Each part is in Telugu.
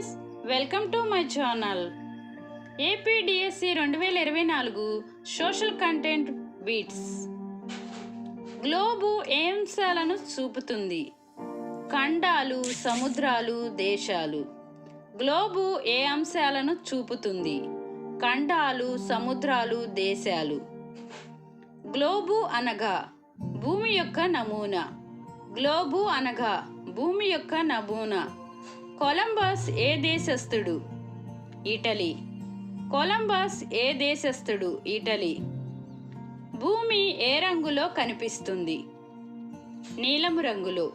Friends welcome to my channel. APDSC రెండు వేల ఇరవై నాలుగు సోషల్ కంటెంట్ బీట్స్. గ్లోబు ఏ అంశాలను చూపుతుంది. ఖండాలు సముద్రాలు దేశాలు. గ్లోబు ఏ అంశాలను చూపుతుంది. ఖండాలు సముద్రాలు దేశాలు. గ్లోబు అనగా భూమి యొక్క నమూనా. గ్లోబు అనగా భూమి యొక్క నమూనా. కొలంబస్ ఏ దేశస్థుడు? ఇటలీ. కొలంబస్ ఏ దేశస్థుడు? ఇటలీ. భూమి ఏ రంగులో కనిపిస్తుంది? నీలము రంగులో.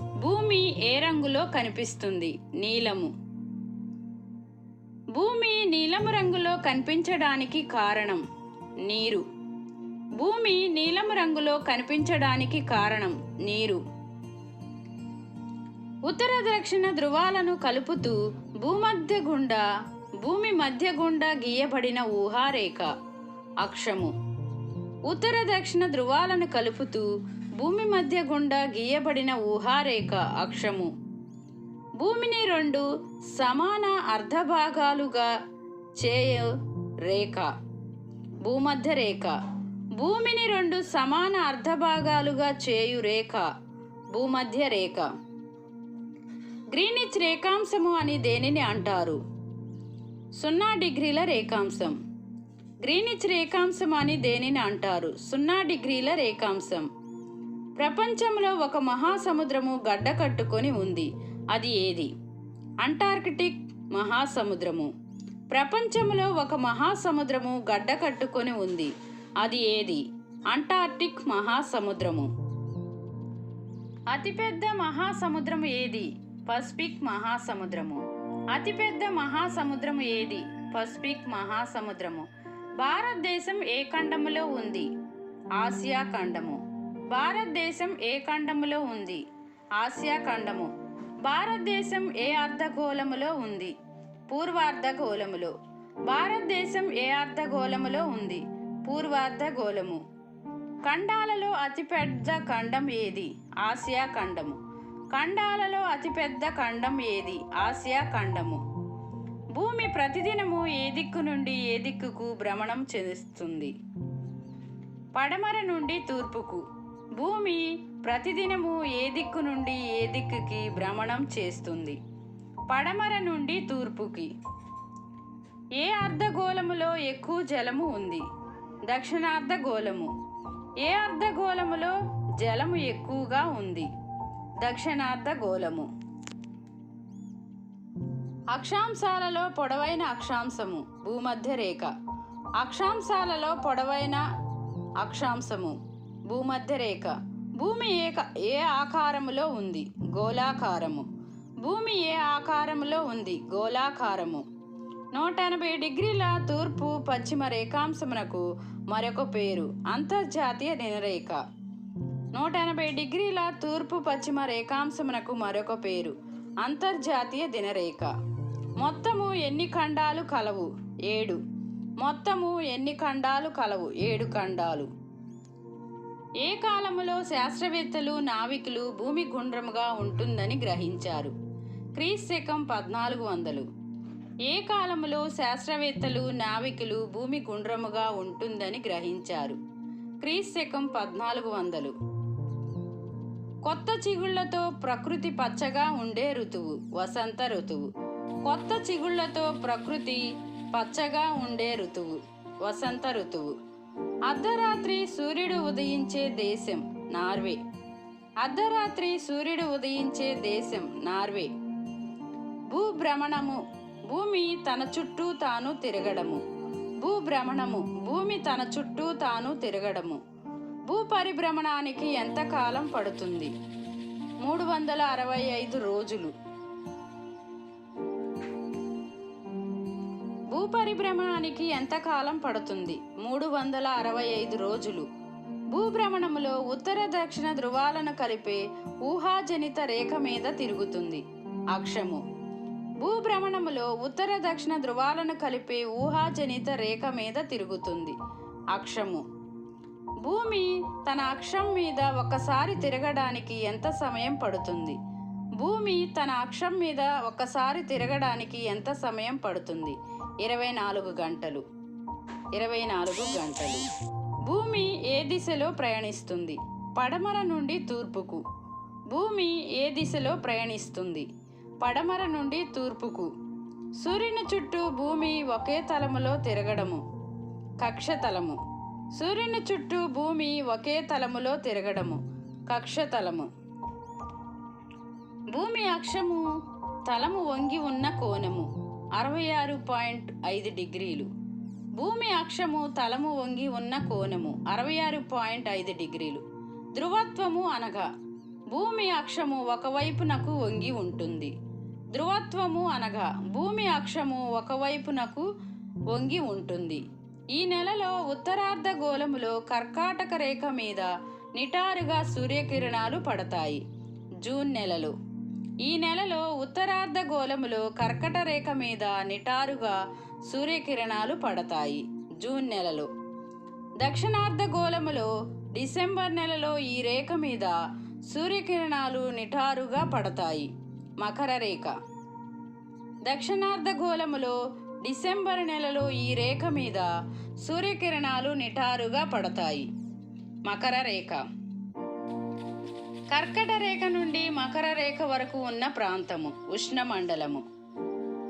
భూమి ఏ రంగులో కనిపిస్తుంది? నీలము. భూమి నీలము రంగులో కనిపించడానికి కారణం నీరు. భూమి నీలము రంగులో కనిపించడానికి కారణం నీరు. ఉత్తర దక్షిణ ధృవాలను కలుపుతూ భూమధ్య గుండా భూమి మధ్య గుండా గీయబడిన ఊహారేఖ అక్షము ఉత్తర దక్షిణ ధృవాలను కలుపుతూ భూమి మధ్య గుండా గీయబడిన ఊహారేఖ అక్షము భూమిని రెండు సమాన అర్ధభాగాలుగా చేయు రేఖ భూమధ్య రేఖ భూమిని రెండు సమాన అర్ధభాగాలుగా చేయు రేఖ భూమధ్య రేఖ గ్రీనిచ్ రేఖాంశము అని దేనిని అంటారు? సున్నా డిగ్రీల రేఖాంశం. గ్రీనిచ్ రేఖాంశం అని దేనిని అంటారు? సున్నా డిగ్రీల రేఖాంశం. ప్రపంచంలో ఒక మహాసముద్రము గడ్డ కట్టుకొని ఉంది. అది ఏది? అంటార్కిటిక్ మహాసముద్రము. ప్రపంచంలో ఒక మహాసముద్రము గడ్డ కట్టుకొని ఉంది. అది ఏది? అంటార్టిక్ మహాసముద్రము. అతిపెద్ద మహాసముద్రము ఏది? పసిఫిక్ మహాసముద్రము. అతిపెద్ద మహాసముద్రము ఏది? పసిఫిక్ మహాసముద్రము. భారతదేశం ఏ ఖండములో ఉంది? ఆసియా ఖండము. భారతదేశం ఏ ఖండములో ఉంది? ఆసియా ఖండము. భారతదేశం ఏ అర్ధగోళములో ఉంది? పూర్వార్ధగోళములో. భారతదేశం ఏ అర్ధగోళములో ఉంది? పూర్వార్ధగోళము. ఖండాలలో అతిపెద్ద ఖండం ఏది? ఆసియా ఖండము. ఖండాలలో అతిపెద్ద ఖండం ఏది? ఆసియా ఖండము. భూమి ప్రతిదినము ఏ దిక్కు నుండి ఏ దిక్కుకు భ్రమణం చెందిస్తుంది పడమర నుండి తూర్పుకు. భూమి ప్రతిదినము ఏ దిక్కు నుండి ఏ దిక్కుకి భ్రమణం చేస్తుంది? పడమర నుండి తూర్పుకి. ఏ అర్ధగోళములో ఎక్కువ జలము ఉంది? దక్షిణార్ధగోళము. ఏ అర్ధగోళములో జలము ఎక్కువగా ఉంది? దక్షిణార్ధగోళము అక్షాంశాలలో పొడవైన అక్షాంశము భూమధ్య రేఖ. అక్షాంశాలలో పొడవైన అక్షాంశము భూమధ్య రేఖ. భూమి ఏక ఏ ఆకారములో ఉంది? గోళాకారము. భూమి ఏ ఆకారములో ఉంది? గోళాకారము. నూట ఎనభై డిగ్రీల తూర్పు పశ్చిమ రేఖాంశమునకు మరొక పేరు అంతర్జాతీయ దినరేఖ. నూట ఎనభై డిగ్రీల తూర్పు పశ్చిమ రేఖాంశమునకు మరొక పేరు అంతర్జాతీయ దినరేఖ. మొత్తము ఎన్ని ఖండాలు కలవు? ఏడు. మొత్తము ఎన్ని ఖండాలు కలవు? ఏడు ఖండాలు. ఏ కాలములో శాస్త్రవేత్తలు నావికులు భూమి గుండ్రముగా ఉంటుందని గ్రహించారు? క్రీస్ శకం పద్నాలుగు వందలు. ఏ కాలములో శాస్త్రవేత్తలు నావికులు భూమి గుండ్రముగా ఉంటుందని గ్రహించారు? క్రీస్ శకం పద్నాలుగు వందలు. కొత్త చిగుళ్ళతో ప్రకృతి పచ్చగా ఉండే ఋతువు వసంత ఋతువు. కొత్త చిగుళ్ళతో ప్రకృతి పచ్చగా ఉండే ఋతువు వసంత ఋతువు. అర్ధరాత్రి సూర్యుడు ఉదయించే దేశం నార్వే. అర్ధరాత్రి సూర్యుడు ఉదయించే దేశం నార్వే. భూభ్రమణము భూమి తన చుట్టూ తాను తిరగడము. భూభ్రమణము భూమి తన చుట్టూ తాను తిరగడము. భూ పరిభ్రమణానికి ఎంత కాలం పడుతుంది? మూడు వందల అరవై ఐదు రోజులు. భూ పరిభ్రమణానికి ఎంత కాలం పడుతుంది? మూడు వందల అరవై ఐదు రోజులు. భూభ్రమణములో ఉత్తర దక్షిణ ధృవాలను కలిపే ఊహాజనిత రేఖ మీద తిరుగుతుంది. అక్షము. భూభ్రమణములో ఉత్తర దక్షిణ ధృవాలను కలిపే ఊహాజనిత రేఖ మీద తిరుగుతుంది. అక్షము. భూమి తన అక్షం మీద ఒకసారి తిరగడానికి ఎంత సమయం పడుతుంది? భూమి తన అక్షం మీద ఒకసారి తిరగడానికి ఎంత సమయం పడుతుంది? ఇరవై నాలుగు గంటలు. ఇరవై నాలుగు గంటలు. భూమి ఏ దిశలో ప్రయాణిస్తుంది? పడమర నుండి తూర్పుకు. భూమి ఏ దిశలో ప్రయాణిస్తుంది? పడమర నుండి తూర్పుకు. సూర్యుని చుట్టూ భూమి ఒకే తలములో తిరగడము. కక్షతలము సూర్యుని చుట్టూ భూమి ఒకే తలములో తిరగడము కక్షతలము. భూమి అక్షము తలము వంగి ఉన్న కోణము అరవై ఆరు పాయింట్ ఐదు డిగ్రీలు. భూమి అక్షము తలము వంగి ఉన్న కోణము అరవై ఆరు పాయింట్ ఐదు డిగ్రీలు. ధృవత్వము అనగా భూమి అక్షము ఒకవైపునకు వంగి ఉంటుంది. ధృవత్వము అనగా భూమి అక్షము ఒకవైపునకు వంగి ఉంటుంది. ఈ నెలలో ఉత్తరార్ధ గోళములో కర్కాటక రేఖ మీద నిటారుగా సూర్యకిరణాలు పడతాయి. జూన్ నెలలో. ఈ నెలలో ఉత్తరార్ధ గోళములో కర్కట రేఖ మీద నిటారుగా సూర్యకిరణాలు పడతాయి. జూన్ నెలలో. దక్షిణార్ధ గోళములో డిసెంబర్ నెలలో ఈ రేఖ మీద సూర్యకిరణాలు నిటారుగా పడతాయి. మకర రేఖ. దక్షిణార్ధ గోళములో డిసెంబర్ నెలలో ఈ రేఖ మీద సూర్యకిరణాలు నిటారుగా పడతాయి. మకర రేఖ. కర్కట రేఖ నుండి మకర రేఖ వరకు ఉన్న ప్రాంతము ఉష్ణమండలము.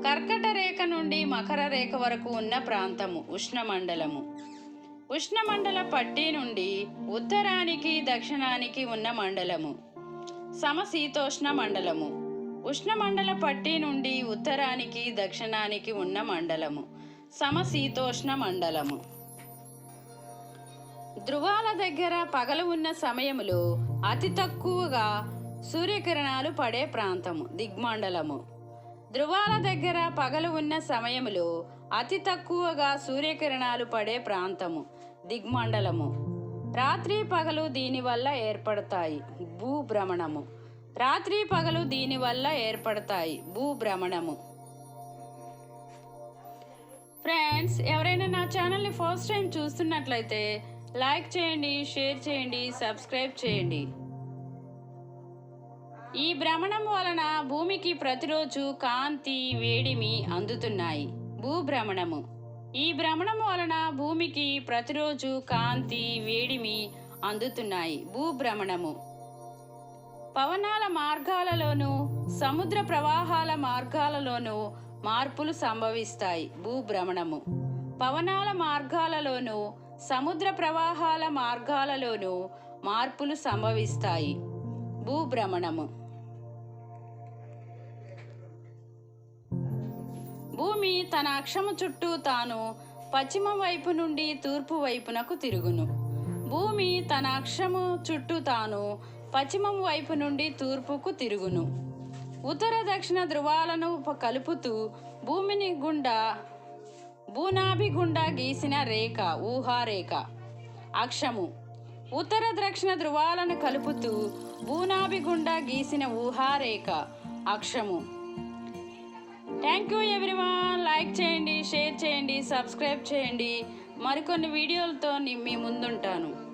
కర్కట రేఖ నుండి మకర రేఖ వరకు ఉన్న ప్రాంతము ఉష్ణమండలము. ఉష్ణమండల పట్టీ నుండి ఉత్తరానికి దక్షిణానికి ఉన్న మండలము. సమశీతోష్ణ మండలము. ఉష్ణమండల పట్టీ నుండి ఉత్తరానికి దక్షిణానికి ఉన్న మండలము. సమశీతోష్ణ మండలము ధృవాల దగ్గర పగలు ఉన్న సమయములో అతి తక్కువగా సూర్యకిరణాలు పడే ప్రాంతము దిగ్మండలము. ధృవాల దగ్గర పగలు ఉన్న సమయములో అతి తక్కువగా సూర్యకిరణాలు పడే ప్రాంతము దిగ్మండలము. రాత్రి పగలు దీనివల్ల ఏర్పడతాయి భూభ్రమణము. రాత్రి పగలు దీనివల్ల ఏర్పడతాయి భూభ్రమణము. ఫ్రెండ్స్ ఎవరైనా నా ఛానల్ని ఫస్ట్ టైం చూస్తున్నట్లయితే లైక్ చేయండి షేర్ చేయండి సబ్స్క్రైబ్ చేయండి. ఈ భ్రమణం వలన భూమికి ప్రతిరోజు కాంతి వేడిమి అందుతున్నాయి. భూభ్రమణము. ఈ భ్రమణం వలన భూమికి ప్రతిరోజు కాంతి వేడిమి అందుతున్నాయి. భూభ్రమణము. పవనాల మార్గాలలోనూ సముద్ర ప్రవాహాల మార్గాలలోనూ మార్పులు సంభవిస్తాయి భూభ్రమణము. పవనాల మార్గాలలోనూ సముద్ర ప్రవాహాల మార్గాలలోనూ మార్పులు సంభవిస్తాయి భూభ్రమణము. భూమి తన అక్షము చుట్టూ తాను పశ్చిమ వైపు నుండి తూర్పు వైపునకు తిరుగును. భూమి తన అక్షము చుట్టూ తాను పశ్చిమం వైపు నుండి తూర్పుకు తిరుగును. ఉత్తర దక్షిణ ధృవాలను కలుపుతూ భూమిని గుండా భూనాభి గుండా గీసిన రేఖ ఊహారేఖ. అక్షము. ఉత్తర దక్షిణ ధృవాలను కలుపుతూ భూనాభి గుండా గీసిన ఊహారేఖ అక్షము. థ్యాంక్ యూ ఎవ్రీవాన్ లైక్ చేయండి షేర్ చేయండి సబ్స్క్రైబ్ చేయండి. మరికొన్ని వీడియోలతో మీ ముందుంటాను.